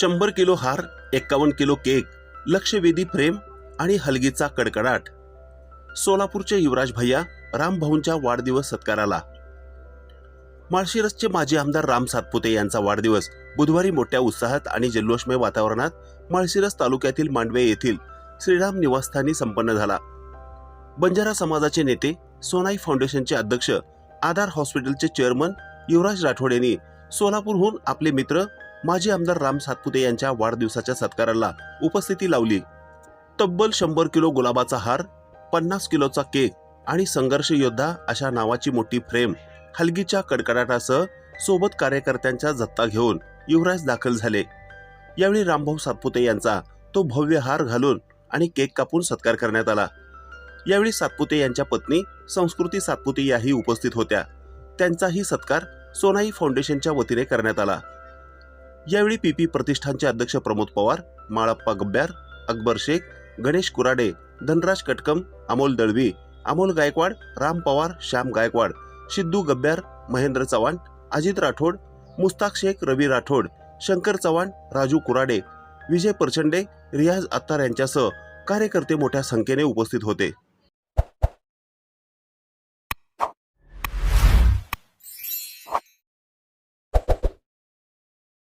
शंभर किलो हार एक्कावन्न किलो केक लक्षवेधी फ्रेम आणि हलगीचा कडकडाट. सोलापूरचे युवराज भैया रामभाऊंच्या वाढदिवस सत्काराला. माळशिरसचे माजी आमदार राम सातपुते यांचा वाढदिवस बुधवारी मोठ्या उत्साहात आणि जल्लोषमय वातावरणात माळशिरस तालुक्यातील मांडवे येथील श्रीराम निवासस्थानी संपन्न झाला. बंजारा समाजाचे नेते सोनाई फाउंडेशनचे अध्यक्ष आधार हॉस्पिटलचे चेअरमन युवराज राठोड यांनी सोलापूरहून आपले मित्र माजी आमदार राम सातपुते यांच्या वाढदिवसाच्या सत्काराला उपस्थिती लावली. तब्बल शंभर किलो गुलाबाचा हार पन्नास किलोचा केक आणि संघर्ष योद्धा अशा नावाची मोठी फ्रेम हलगीच्या कडकडाटासह सोबत कार्यकर्त्यांचा जत्ता घेऊन युवराज दाखल झाले. यावेळी रामभाऊ सातपुते यांचा तो भव्य हार घालून आणि केक कापून सत्कार करण्यात आला. यावेळी सातपुते यांच्या पत्नी संस्कृती सातपुते याही उपस्थित होत्या. त्यांचाही सत्कार सोनाई फाउंडेशनच्या वतीने करण्यात आला. यावेळी पीपी प्रतिष्ठानचे अध्यक्ष प्रमोद पवार माळप्पा गब्ब्यार अकबर शेख गणेश कुराडे धनराज कटकम अमोल दळवी अमोल गायकवाड राम पवार श्याम गायकवाड सिद्धू गब्ब्यार महेंद्र चव्हाण अजित राठोड मुस्ताक शेख रवी राठोड शंकर चव्हाण राजू कुराडे विजय परचंडे रियाज अत्तार यांच्यासह कार्यकर्ते मोठ्या संख्येने उपस्थित होते.